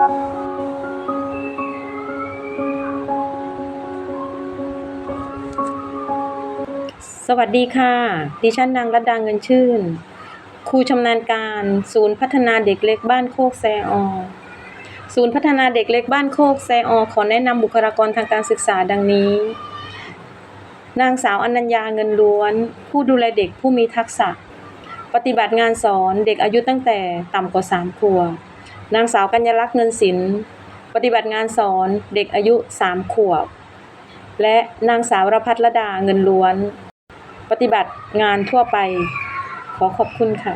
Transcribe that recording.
สวัสดีค่ะ ดิฉันนางรัตดาเงินชื่น ครูชำนาญการ ศูนย์พัฒนาเด็กเล็กบ้านโคกแซออศูนย์พัฒนาเด็กเล็กบ้านโคกแซออขอแนะนำบุคลากรทางการศึกษาดังนี้ นางสาวอนัญญาเงินล้วน ผู้ดูแลเด็กผู้มีทักษะ ปฏิบัติงานสอนเด็กอายุตั้งแต่ต่ำกว่า3ขวบ นางสาวกัญญลักษณ์เงินศิลป์ปฏิบัติงานสอนเด็กอายุ 3 ขวบ และนางสาวรพัฒรดาเงินล้วน ปฏิบัติงานทั่วไป ขอขอบคุณค่ะ